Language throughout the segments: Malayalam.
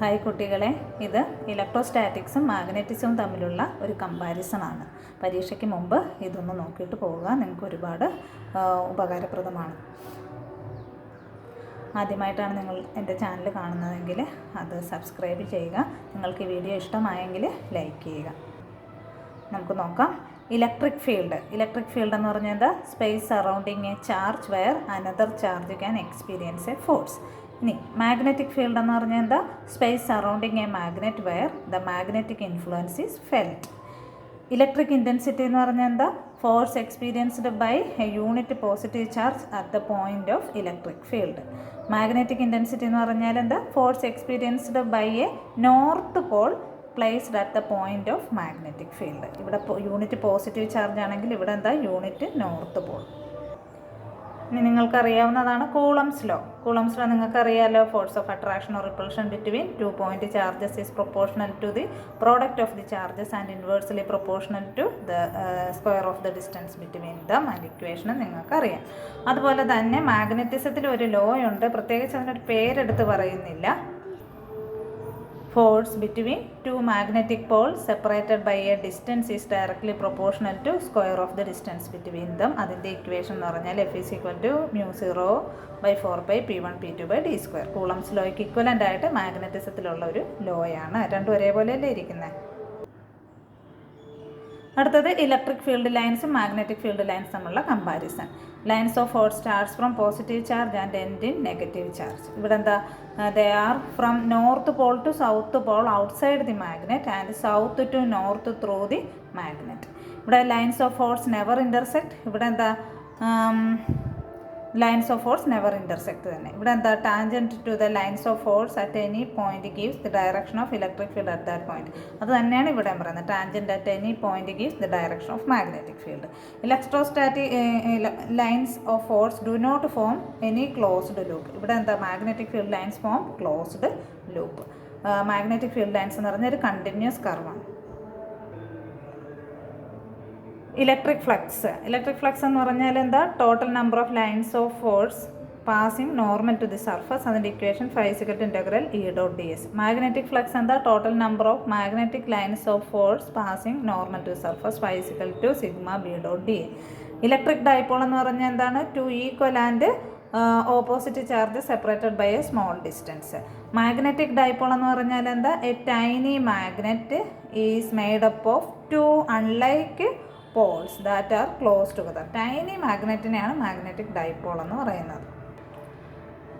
ഹായ് കുട്ടികളെ ഇത് ഇലക്ട്രോസ്റ്റാറ്റിക്സും മാഗ്നറ്റിക്സും തമ്മിലുള്ള ഒരു കമ്പാരിസൺ ആണ് പരീക്ഷയ്ക്ക് മുമ്പ് ഇതൊന്ന് നോക്കിയിട്ട് പോവുക. നിങ്ങൾക്ക് ഒരുപാട് ഉപകാരപ്രദമാണ്. ആദ്യമായിട്ടാണ് നിങ്ങൾ എന്റെ ചാനൽ കാണുന്നതെങ്കിൽ അത് സബ്സ്ക്രൈബ് ചെയ്യുക. നിങ്ങൾക്ക് ഈ വീഡിയോ ഇഷ്ടമായെങ്കിൽ ലൈക്ക് ചെയ്യുക. നമുക്ക് നോക്കാം. Electric field. ഇലക്ട്രിക് ഫീൽഡ് എന്ന് പറഞ്ഞാൽ space surrounding a charge where another charge can experience a force. ഇനി മാഗ്നറ്റിക് ഫീൽഡ് എന്ന് പറഞ്ഞാൽ എന്താ? Space surrounding a magnet where the magnetic influence is felt electric intensity എന്ന് പറഞ്ഞാൽ എന്താ? Force experienced by a unit positive charge at the point of electric field magnetic intensity എന്ന് പറഞ്ഞാൽ എന്താ? Force experienced by a north pole placed at the point of magnetic field ഇവിടെ യൂണിറ്റ് പോസിറ്റീവ് ചാർജ് ആണെങ്കിൽ ഇവിടെ എന്താ? യൂണിറ്റ് നോർത്ത് പോൾ ഇനി നിങ്ങൾക്കറിയാവുന്നതാണ് കൂളംസ് ലോ കൂളംസ് ലോ നിങ്ങൾക്കറിയാലോ? Force of attraction or repulsion between two point charges is proportional to the product of the charges and inversely proportional to the square of the distance between them and equation നിങ്ങൾക്കറിയാം. അതുപോലെ തന്നെ മാഗ്നറ്റിസത്തിൽ ഒരു ലോ ഉണ്ട്. പ്രത്യേകിച്ച് അതിനൊരു പേരെടുത്ത് പറയുന്നില്ല. Force between two magnetic pole separated by a distance is directly proportional to square of the distance between them. അതിന്റെ ഇക്വേഷൻ എന്ന് പറഞ്ഞാൽ F is equal to mu zero by four by P one P two by D square. Coulomb's ലോയ്ക്ക് equivalent ആയിട്ട് മാഗ്നറ്റിസത്തിലുള്ള ഒരു ലോയാണ്. രണ്ടും ഒരേപോലെ അല്ലേ ഇരിക്കുന്നത് അടുത്തത് ഇലക്ട്രിക് ഫീൽഡ് ലൈൻസും മാഗ്നറ്റിക് ഫീൽഡ് ലൈൻസ് തമ്മിലുള്ള comparison lines of force starts from positive charge and end in negative charge ഇവിടെ എന്താ they are from north pole to south pole outside the magnet and south to north through the magnet ഇവിടെ lines of force never intersect ഇവിടെ എന്താ lines of force never intersect തന്നെ. ഇവിടെ എന്താ tangent to the lines of force at any point gives the direction of electric field at that point അത് തന്നെയാണ് ഇവിടെ പറയുന്നത്. Tangent at any point gives the direction of magnetic field electrostatic lines of force do not form any closed loop ഇവിടെ എന്താ magnetic field lines form closed loop magnetic field lines എന്ന് പറഞ്ഞാൽ ഒരു കണ്ടിന്യൂസ് കർവാണ് ഇലക്ട്രിക് ഫ്ലക്സ്. ഇലക്ട്രിക് ഫ്ലക്സ് എന്ന് പറഞ്ഞാൽ എന്താ? Total number of lines of force passing normal to the surface അതിന്റെ equation phi is equal to integral E dot D S magnetic flux എന്താ? Total number of magnetic lines of force passing normal to surface phi is equal to sigma B dot D A electric dipole എന്ന് പറഞ്ഞാൽ എന്താണ്? Two equal and opposite charge separated by a small distance magnetic dipole എന്ന് പറഞ്ഞാൽ എന്താ? A tiny magnet is made up of two unlike poles that are close together. Tiny മാഗ്നറ്റിനെയാണ് magnetic dipole എന്ന് പറയുന്നത്.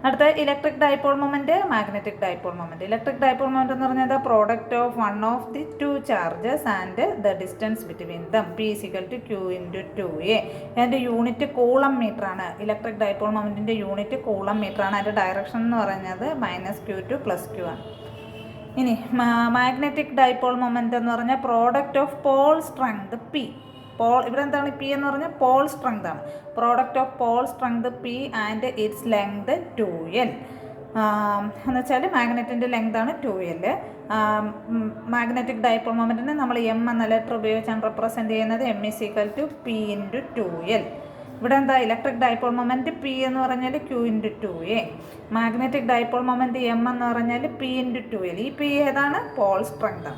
അടുത്ത electric dipole moment magnetic dipole moment electric dipole moment എന്ന് പറഞ്ഞാൽ product of one of the two charges and the distance between them P is equal to Q into two A. അതിന്റെ യൂണിറ്റ് കൂളം മീറ്റർ ആണ്. ഇലക്ട്രിക് ഡൈപോൾ മൊമെന്റിന്റെ യൂണിറ്റ് കൂളം മീറ്റർ ആണ്. അതിന്റെ ഡയറക്ഷൻ എന്ന് പറയുന്നത് minus Q to plus Q ആണ്. ഇനി മാഗ്നറ്റിക് ഡൈപോൾ മൊമെന്റ് എന്ന് പറഞ്ഞാൽ product of pole strength P pole ഇവിടെ എന്താണ് പി എന്ന് പറഞ്ഞാൽ പോൾ സ്ട്രെങ്ത് ആണ്. Product of pole strength P and its length two L എന്ന് വെച്ചാൽ മാഗ്നറ്റിന്റെ ലെങ്ത് ആണ് ടു എൽ മാഗ്നറ്റിക് ഡൈപോൾ മൊമെന്റിനെ നമ്മൾ എം എന്ന ലെറ്റർ ഉപയോഗിച്ചാണ് റെപ്രസെന്റ് ചെയ്യുന്നത് M is equal to P into two L ഇവിടെ എന്താ? ഇലക്ട്രിക് ഡൈപോൾ മൊമെന്റ് പി എന്ന് പറഞ്ഞാൽ Q into two A magnetic dipole moment M എന്ന് പറഞ്ഞാൽ പി ഇന്റു ടു എൽ ഈ പി ഏതാണ്? പോൾ സ്ട്രെങ്ത്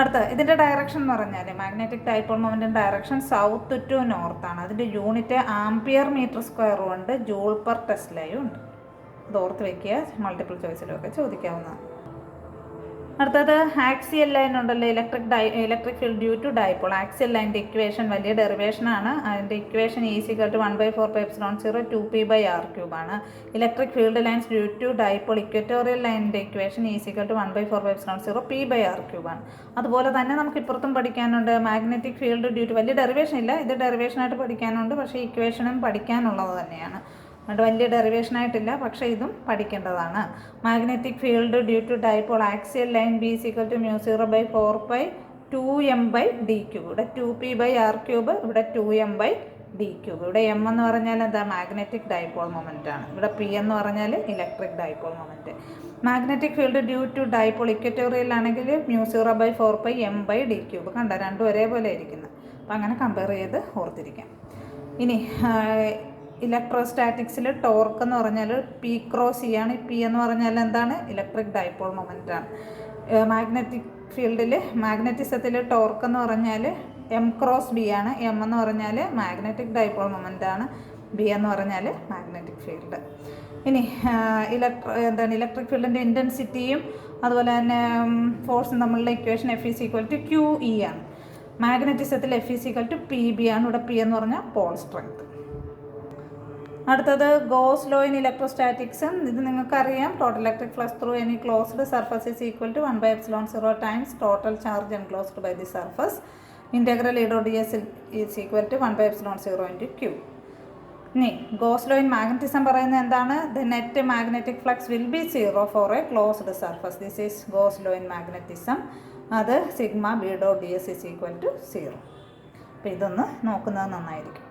അടുത്ത ഇതിന്റെ ഡയറക്ഷൻ എന്ന് പറഞ്ഞാൽ മാഗ്നറ്റിക് ഡൈപോൾ മൊമെന്റിന്റെ ഡയറക്ഷൻ സൗത്ത് ടു നോർത്ത് ആണ്. അതിന്റെ യൂണിറ്റ് ആംപിയർ മീറ്റർ സ്ക്വയറും ഉണ്ട്. ജൂൾ പെർ ടെസ്ലയും ഉണ്ട്. ഇത് ഓർത്ത് വയ്ക്കുക മൾട്ടിപ്പിൾ ചോയ്സിലൊക്കെ ചോദിക്കാവുന്നതാണ്. അടുത്തത് ആക്സിയൽ ലൈൻ ഉണ്ടല്ലോ electric di electric field due to dipole axial ലൈന്റെ equation വലിയ ഡെറിവേഷനാണ് അതിന്റെ equation is equal to one by four pi epsilon zero two P by R ക്യൂബാണ് electric field lines due to dipole equatorial ലൈനിന്റെ equation is equal to one by four pi epsilon zero P by R ക്യൂബാണ് അതുപോലെ തന്നെ നമുക്ക് ഇപ്പുറത്തും പഠിക്കാനുണ്ട് മാഗ്നറ്റിക് ഫീൽഡ് ഡ്യൂ ടു വലിയ ഡെറിവേഷൻ ഇല്ല. ഇത് ഡെറിവേഷനായിട്ട് പഠിക്കാനുണ്ട് പക്ഷേ ഇക്വേഷനും പഠിക്കാനുള്ളത് തന്നെയാണ്. അതുകൊണ്ട് വലിയ ഡെറിവേഷൻ ആയിട്ടില്ല പക്ഷേ ഇതും പഠിക്കേണ്ടതാണ്. Magnetic field due to dipole axial line B is equal to mu zero by four by two M by D cube ഇവിടെ two P by R cube ഇവിടെ two M by D cube ഇവിടെ എം എന്ന് പറഞ്ഞാൽ എന്താ? മാഗ്നറ്റിക് ഡൈപോൾ മൊമെന്റ് ആണ്. ഇവിടെ പി എന്ന് പറഞ്ഞാൽ electric dipole moment magnetic field due to dipole equatorial ആണെങ്കിൽ mu zero by four by M by D cube കണ്ട? രണ്ടും ഒരേപോലെ ഇരിക്കുന്നത് അപ്പം അങ്ങനെ കമ്പയർ ചെയ്ത് ഓർത്തിരിക്കാം. ഇനി ഇലക്ട്രോസ്റ്റാറ്റിക്സിൽ ടോർക്ക് എന്ന് പറഞ്ഞാൽ പി ക്രോസ് സി ആണ്. പി എന്ന് പറഞ്ഞാൽ എന്താണ്? ഇലക്ട്രിക് ഡൈപോൾ മൊമെന്റ് ആണ്. മാഗ്നറ്റിക് ഫീൽഡിൽ മാഗ്നറ്റിസത്തിൽ ടോർക്ക് എന്ന് പറഞ്ഞാൽ എം ക്രോസ് ബി ആണ്. എം എന്ന് പറഞ്ഞാൽ മാഗ്നറ്റിക് ഡൈപോൾ മൊമെന്റ് ആണ്. ബി എന്ന് പറഞ്ഞാൽ മാഗ്നറ്റിക് ഫീൽഡ്. ഇനി ഇലക്ട്രോ എന്താണ് ഇലക്ട്രിക് ഫീൽഡിന്റെ ഇന്റൻസിറ്റിയും അതുപോലെ തന്നെ ഫോഴ്സും തമ്മിലുള്ള equation F is equal to Q E ആണ്. മാഗ്നറ്റിസത്തിൽ F is equal to P B ആണ്. ഇവിടെ പി എന്ന് പറഞ്ഞാൽ പോൾ സ്ട്രെങ്ത്. അടുത്തത് ഗോസ് ലോ ഇൻ ഇലക്ട്രോസ്റ്റാറ്റിക്സും ഇത് നിങ്ങൾക്കറിയാം. Total electric flux through any closed surface is equal to one by epsilon zero times total charge enclosed by the surface integral E dot D S is equal to one by epsilon zero into Q ഇനി ഗോസ് ലോ ഇൻ മാഗ്നറ്റിസം പറയുന്നത് എന്താണ്? The net magnetic flux will be zero for a closed surface this is Gauss law in magnetism അത് sigma B dot D S is equal to zero അപ്പോൾ ഇതൊന്ന് നോക്കുന്നത് നന്നായിരിക്കും.